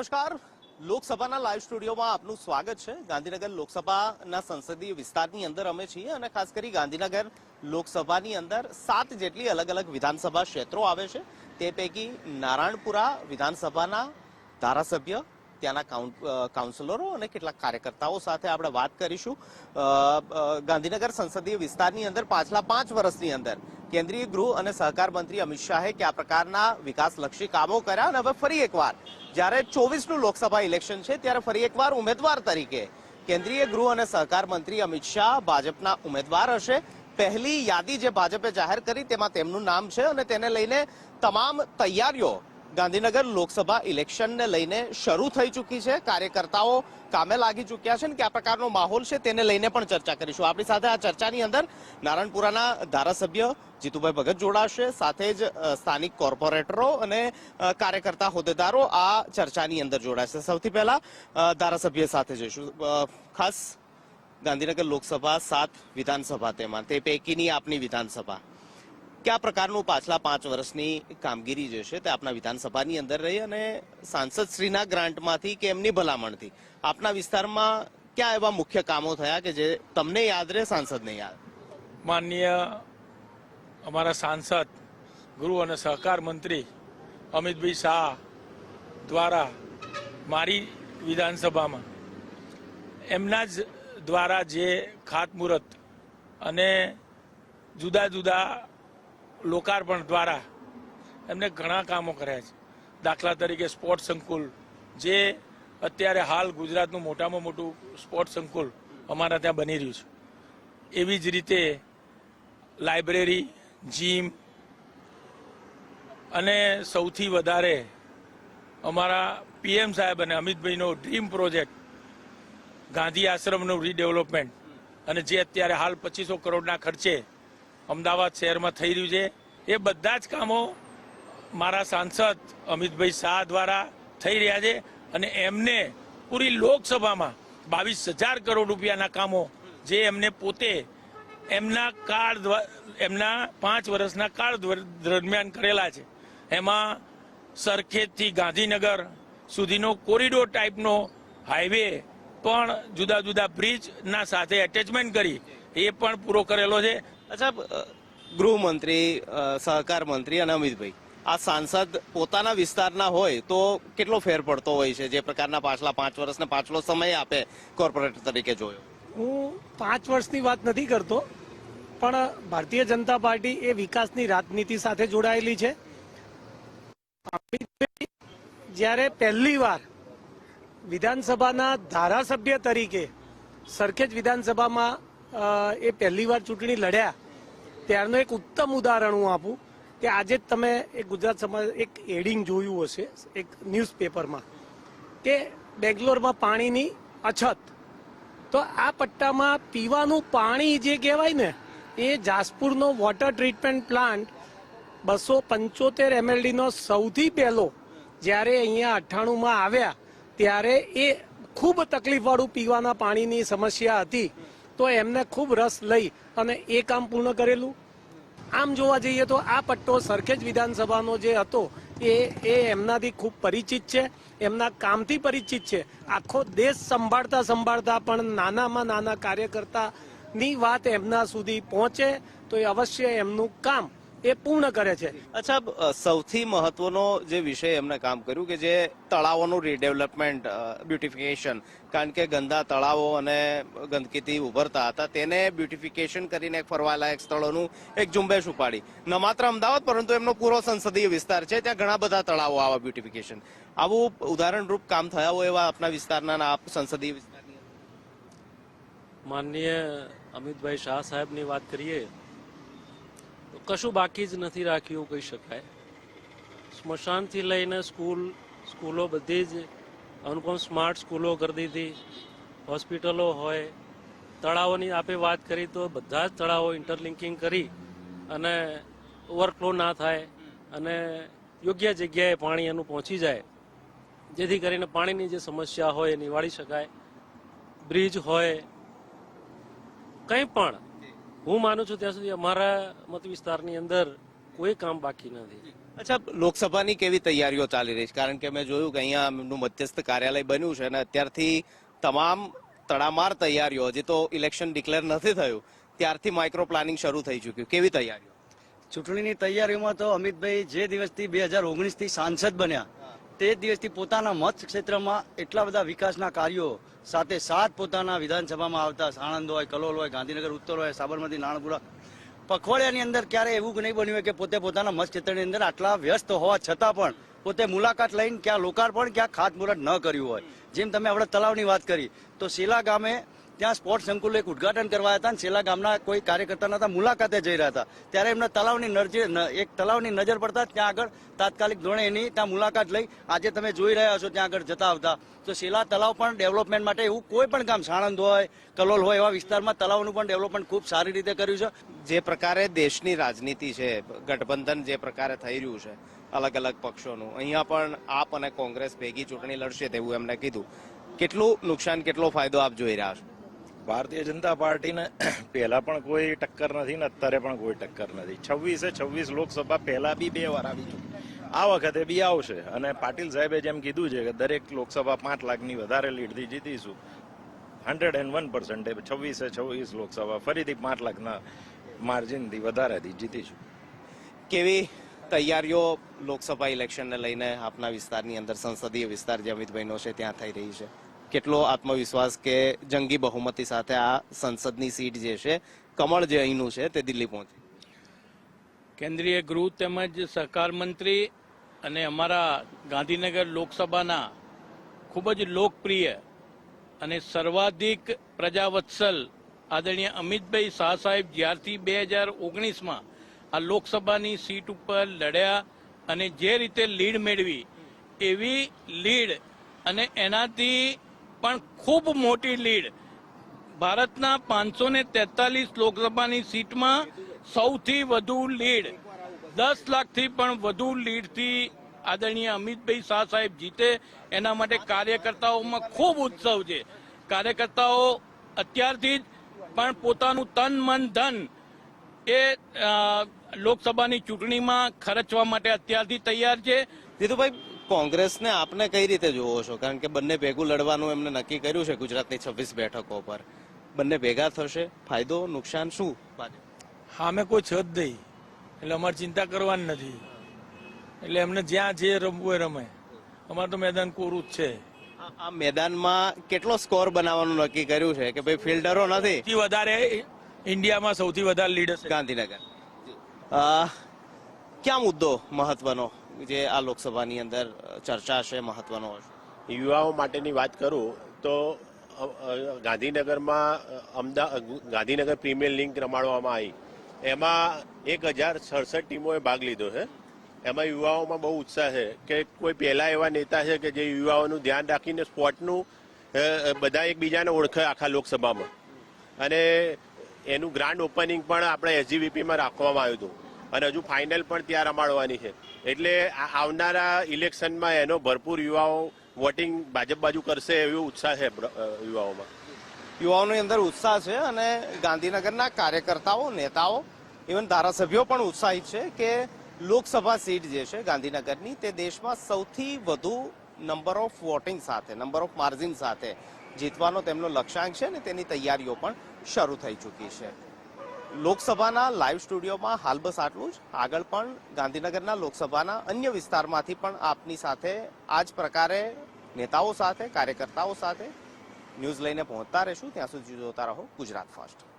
નમસ્કાર. લોકસભાના લાઈવ સ્ટુડિયોમાં આપનું સ્વાગત છે. ગાંધીનગર લોકસભાના સંસદીય વિસ્તારની અંદર અમે છીએ અને ખાસ કરી ગાંધીનગર લોકસભાની અંદર સાત જેટલી અલગ અલગ વિધાનસભા ક્ષેત્રો આવે છે. તે પૈકી નારાયણપુરા વિધાનસભાના ધારાસભ્ય ત્યાંના કાઉન્ટ કાઉન્સિલરો અને કેટલાક કાર્યકર્તાઓ સાથે આપણે વાત કરીશું. ગાંધીનગર સંસદીય વિસ્તારની અંદર, પાછલા પાંચ વર્ષની અંદર, કેન્દ્રીય ગૃહ અને સહકાર મંત્રી અમિત શાહે કયા પ્રકારના વિકાસલક્ષી કામો કર્યા અને હવે ફરી એકવાર, જ્યારે ચોવીસનું લોકસભા ઇલેક્શન છે, ત્યારે ફરી એકવાર ઉમેદવાર તરીકે કેન્દ્રીય ગૃહ અને સહકાર મંત્રી અમિત શાહ ભાજપના ઉમેદવાર હશે. પહેલી યાદી જે ભાજપે જાહેર કરી, તેમાં તેમનું નામ છે અને તેને લઈને તમામ તૈયારીઓ ગાંધીનગર લોકસભા ઇલેક્શનને લઈને શરૂ થઈ ચૂકી છે. કાર્યકર્તાઓ કામે લાગી ચૂક્યા છે ને કયા પ્રકારનો માહોલ છે તેને લઈને પણ ચર્ચા કરીશું. આપણી સાથે આ ચર્ચાની અંદર નારણપુરાના ધારાસભ્ય જીતુભાઈ ભગત જોડાશે, સાથે જ સ્થાનિક કોર્પોરેટરો અને કાર્યકર્તા હોદ્દેદારો આ ચર્ચાની અંદર જોડાશે. સૌથી પહેલા ધારાસભ્ય સાથે જઈશું. ખાસ ગાંધીનગર લોકસભા સાત વિધાનસભા તેમાં, તે પૈકીની આપની વિધાનસભા. કયા પ્રકારનું પાછલા પાંચ વર્ષની કામગીરી જે છે તે આપના વિધાનસભાની અંદર રહી અને સાંસદ શ્રીના ગ્રાન્ટમાંથી કે એમની ભલામણથી આપના વિસ્તારમાં ક્યાં એવા મુખ્ય કામો થયા કે જે તમને યાદ રહે, સાંસદને યાદ? માનનીય અમારા સાંસદ ગૃહ અને સહકાર મંત્રી અમિતભાઈ શાહ દ્વારા મારી વિધાનસભામાં એમના જ દ્વારા જે ખાતમુહૂર્ત અને જુદા જુદા લોકાર્પણ દ્વારા એમને ઘણા કામો કર્યા છે. દાખલા તરીકે સ્પોર્ટ સંકુલ, જે અત્યારે હાલ ગુજરાતનું મોટામાં મોટું સ્પોર્ટ સંકુલ અમારા ત્યાં બની રહ્યું છે. એવી જ રીતે લાઇબ્રેરી, જીમ અને સૌથી વધારે અમારા પીએમ સાહેબ અને અમિતભાઈનો ડ્રીમ પ્રોજેક્ટ ગાંધી આશ્રમનું રીડેવલપમેન્ટ અને જે અત્યારે હાલ પચીસો કરોડના ખર્ચે અમદાવાદ શહેરમાં થઈ રહ્યું છે. એ બધા જ કામો મારા સાંસદ અમિતભાઈ શાહ દ્વારા થઈ રહ્યા છે અને એમને પૂરી લોકસભામાં બાવીસ હજાર કરોડ રૂપિયાના કામો જે એમને પોતે એમના કાળ એમના પાંચ વર્ષના કાળ દરમિયાન કરેલા છે. એમાં સરખેજથી ગાંધીનગર સુધીનો કોરિડોર ટાઈપનો હાઈવે પણ જુદા જુદા બ્રિજના સાથે એટેચમેન્ટ કરી એ પણ પૂરો કરેલો છે. અચ્છા ગૃહમંત્રી સહકાર મંત્રી અને અમિતભાઈ, આ સાંસદ પોતાના વિસ્તારના હોય તો કેટલો ફેર પડતો હોય છે? જે પ્રકારના પાછલા પાંચ વર્ષને પાછલો સમય આપે કોર્પોરેટર તરીકે જોયો. હું પાંચ વર્ષની વાત નથી કરતો, પણ ભારતીય જનતા પાર્ટી એ વિકાસની રાજનીતિ સાથે જોડાયેલી છે. જ્યારે પહેલી વાર વિધાનસભાના ધારાસભ્ય તરીકે સરખેજ વિધાનસભામાં એ પહેલી વાર ચૂંટણી લડ્યા, ત્યારનું એક ઉત્તમ ઉદાહરણ હું આપું કે આજે જ તમે એક ગુજરાત સમાજ એક એડિંગ જોયું હશે, એક ન્યૂઝપેપરમાં કે બેંગ્લોરમાં પાણીની અછત. તો આ પટ્ટામાં પીવાનું પાણી જે કહેવાય ને, એ જાસપુરનો વોટર ટ્રીટમેન્ટ પ્લાન્ટ બસો પંચોતેર એમએલડીનો સૌથી પહેલો જ્યારે અહીંયા અઠ્ઠાણુંમાં આવ્યા, ત્યારે એ ખૂબ તકલીફવાળું પીવાના પાણીની સમસ્યા હતી. તો એમને ખૂબ રસ લઈ અને એ કામ પૂર્ણ કરેલું. આમ જોવા જઈએ તો આ પટ્ટો સરખેજ વિધાનસભાનો જે હતો, એ એ એમનાથી ખૂબ પરિચિત છે, એમના કામથી પરિચિત છે. આખો દેશ સંભાળતા સંભાળતા પણ નાનામાં નાના કાર્યકર્તાની વાત એમના સુધી પહોંચે, તો એ અવશ્ય એમનું કામ એ પૂર્ણ કરે છે. અચ્છા સૌથી મહત્વનો જે વિષય એમને કામ કર્યું કે જે તળાવોનું રીડેવલપમેન્ટ બ્યુટિફિકેશન કારણ કે ગંદા તળાવો અને ગંદકીથી ઉભરતા હતા તેને બ્યુટિફિકેશન કરીને એક ફરવાલાયક સ્થળોનું એક ઝુંબેશ ઉપાડી. ન માત્ર અમદાવાદ પરંતુ એમનો પૂરો સંસદીય વિસ્તાર છે ત્યાં ઘણા બધા તળાવો આવા બ્યુટિફિકેશન આવું ઉદાહરણરૂપ કામ થયા હોય એવા આપના વિસ્તારના આપ સંસદીય વિસ્તારની? માનનીય અમિતભાઈ શાહ સાહેબની વાત કરીએ કશું બાકી જ નથી રાખ્યું કહી શકાય. સ્મશાનથી લઈને સ્કૂલ, સ્કૂલો બધી જ અનુપમ સ્માર્ટ સ્કૂલો કરી દીધી, હોસ્પિટલો હોય, તળાવોની આપે વાત કરી તો બધા જ તળાવો ઇન્ટરલિંકિંગ કરી અને ઓવરફ્લો ના થાય અને યોગ્ય જગ્યાએ પાણી એનું પહોંચી જાય. જેથી કરીને પાણીની જે સમસ્યા હોય એ નિવાળી શકાય. બ્રિજ હોય, કંઈ પણ હું માનું છું ત્યાં સુધી અમારા મત વિસ્તારની અંદર કોઈ કામ બાકી નથી. અચ્છા લોકસભાની કેવી તૈયારીઓ ચાલી રહી છે? કારણ કે મેં જોયું કે અહીંયા એમનું મધ્યસ્થ કાર્યાલય બન્યું છે અને અત્યારથી તમામ તડામાર તૈયારીઓ હજી તો ઇલેક્શન ડિક્લેર નથી થયું ત્યારથી માઇક્રો પ્લાનિંગ શરૂ થઈ ચૂક્યું. કેવી તૈયારીઓ? ચૂંટણીની તૈયારીઓમાં તો અમિતભાઈ જે દિવસથી બે હજાર ઓગણીસથી સાંસદ બન્યા તે દિવસથી પોતાના મત ક્ષેત્રમાં એટલા બધા વિકાસના કાર્યો સાથે સાત પોતાના વિધાનસભામાં આવતા સાણંદ હોય, કલોલ હોય, ગાંધીનગર, ઉત્તર હોય, સાબરમતી નાણપુરા પખવાડિયાની અંદર ક્યારે એવું નહીં બન્યું કે પોતે પોતાના મત ક્ષેત્રની અંદર આટલા વ્યસ્ત હોવા છતાં પણ પોતે મુલાકાત લઈને ક્યાં લોકાર્પણ, ક્યાં ખાતમુહૂર્ત ન કર્યું હોય. જેમ તમે આપણે તલાવની વાત કરી, તો શીલા ગામે ત્યાં સ્પોર્ટ સંકુલ એક ઉદઘાટન કરવા હતા અને છેલ્લા ગામના કોઈ કાર્યકર્તા હતા મુલાકાતે જઈ રહ્યા હતા. ત્યારે એમને તલાવની નજર એક તલાવની નજર પડતા ત્યાં આગળ તાત્કાલિક ધોરણે એની ત્યાં મુલાકાત લઈ. આજે તમે જોઈ રહ્યા છો ત્યાં આગળ જતા આવતા. તો શેલા તલાવ પણ ડેવલપમેન્ટ માટે એવું કોઈ પણ કામ સાણંદ હોય, કલોલ હોય, એવા વિસ્તારમાં તલાવનું પણ ડેવલપમેન્ટ ખૂબ સારી રીતે કર્યું છે. જે પ્રકારે દેશની રાજનીતિ છે, ગઠબંધન જે પ્રકારે થઈ રહ્યું છે, અલગ અલગ પક્ષોનું, અહીંયા પણ આપ અને કોંગ્રેસ ભેગી ચૂંટણી લડશે તેવું એમને કીધું. કેટલું નુકસાન, કેટલો ફાયદો આપ જોઈ રહ્યા છો? ભારતીય જનતા પાર્ટીને પહેલા પણ કોઈ ટક્કર નથી ને અત્યારે પણ કોઈ ટક્કર નથી. છવ્વીસે છવ્વીસ લોકસભા પહેલા બી બે વાર આવી આ વખતે બી આવશે અને પાટીલ સાહેબે જેમ કીધું છે કે દરેક લોકસભા પાંચ લાખની વધારે લીડથી જીતીશું. હંડ્રેડ એન્ડ વન પર્સન્ટે છવ્વીસે છવ્વીસ લોકસભા ફરીથી પાંચ લાખના માર્જિનથી વધારેથી જીતીશું. કેવી તૈયારીઓ લોકસભા ઇલેક્શનને લઈને આપના વિસ્તારની અંદર સંસદીય વિસ્તાર જે અમિતભાઈનો છે ત્યાં થઈ રહી છે? કેટલો આત્મવિશ્વાસ કે જંગી બહુમતી સાથે આ સંસદની સીટ જે છે, કમળ જે અહીંનું છે તે દિલ્હી પહોંચે? કેન્દ્રીય ગૃહ તેમજ સહકાર મંત્રી અને અમારા ગાંધીનગર લોકસભાના ખૂબ જ લોકપ્રિય અને સર્વાધિક પ્રજાવત્સલ આદરણીય અમિતભાઈ શાહ સાહેબ જ્યારથી બે હજાર ઓગણીસમાં આ લોકસભાની સીટ ઉપર લડ્યા અને જે રીતે લીડ મેળવી, એવી લીડ અને એનાથી પણ ખૂબ મોટી લીડ. ભારતના પાંચસો ને તેતાલીસ લોકસભાની સીટમાં સૌથી વધુ લીડ. દસ લાખથી પણ વધુ લીડથી આદરણીય અમિતભાઈ શાહ સાહેબ જીતે. એના માટે કાર્યકર્તાઓમાં ખૂબ ઉત્સવ છે. કાર્યકર્તાઓ અત્યારથી જ પણ પોતાનું તન મન ધન એ લોકસભાની ચૂંટણીમાં ખર્ચવા માટે અત્યારથી તૈયાર છે. દીધુભાઈ કોંગ્રેસને આપને કઈ રીતે જોવો છો? કારણ કે બંને ભેગું લડવાનું એમને નક્કી કર્યું છે ગુજરાતની છવ્વીસ બેઠકો પર. બંને ભેગા થશે. ફાયદો નુકસાન શું? હા અમે કોઈ છત નહીં. એટલે અમારે ચિંતા કરવાની નથી. એટલે એમને જ્યાં જે રમવું એ રમે. અમારે તો મેદાન કોરું જ છે. આ- મેદાનમાં કેટલો સ્કોર બનાવવાનું નક્કી કર્યું છે? કે ભાઈ ફિલ્ડરો નથી? સૌથી વધારે ઇન્ડિયામાં સૌથી વધારે લીડર ગાંધીનગર. ક્યાં મુદ્દો મહત્વનો? જે આ લોકસભાની અંદર ચર્ચા છે મહત્વનો યુવાઓ માટેની વાત કરું તો ગાંધીનગરમાં અમદાવાદ ગાંધીનગર પ્રીમિયર લીગ રમાડવામાં આવી. એમાં એક હજાર સડસઠ ટીમોએ ભાગ લીધો છે. એમાં યુવાઓમાં બહુ ઉત્સાહ છે કે કોઈ પહેલા એવા નેતા છે કે જે યુવાઓનું ધ્યાન રાખીને સ્પોર્ટનું બધા એકબીજાને ઓળખે આખા લોકસભામાં. અને એનું ગ્રાન્ડ ઓપનિંગ પણ આપણે એસજીવીપીમાં રાખવામાં આવ્યું હતું. અને હજુ ફાઇનલ પણ ત્યાં રમાડવાની છે. એટલે આવનારા ઇલેક્શનમાં એનો ભરપૂર યુવાઓ વોટિંગ ભાજપ બાજુ કરશે એવો ઉત્સાહ છે યુવાઓમાં. યુવાઓની અંદર ઉત્સાહ છે અને ગાંધીનગરના કાર્યકર્તાઓ, નેતાઓ, ઇવન ધારાસભ્યો પણ ઉત્સાહિત છે કે લોકસભા સીટ જે છે ગાંધીનગરની તે દેશમાં સૌથી વધુ નંબર ઓફ વોટિંગ સાથે નંબર ઓફ માર્જિન સાથે જીતવાનો તેમનો લક્ષ્યાંક છે ને તેની તૈયારીઓ પણ શરૂ થઈ ચૂકી છે. લોકસભાના લાઈવ સ્ટુડિયોમાં હાલ બસ આટલું જ. આગળ પણ ગાંધીનગરના લોકસભાના અન્ય વિસ્તારમાંથી પણ આપની સાથે આ જ પ્રકારે નેતાઓ સાથે, કાર્યકર્તાઓ સાથે ન્યૂઝ લઈને પહોંચતા રહેશું. ત્યાં સુધી જોતા રહો ગુજરાત ફાસ્ટ.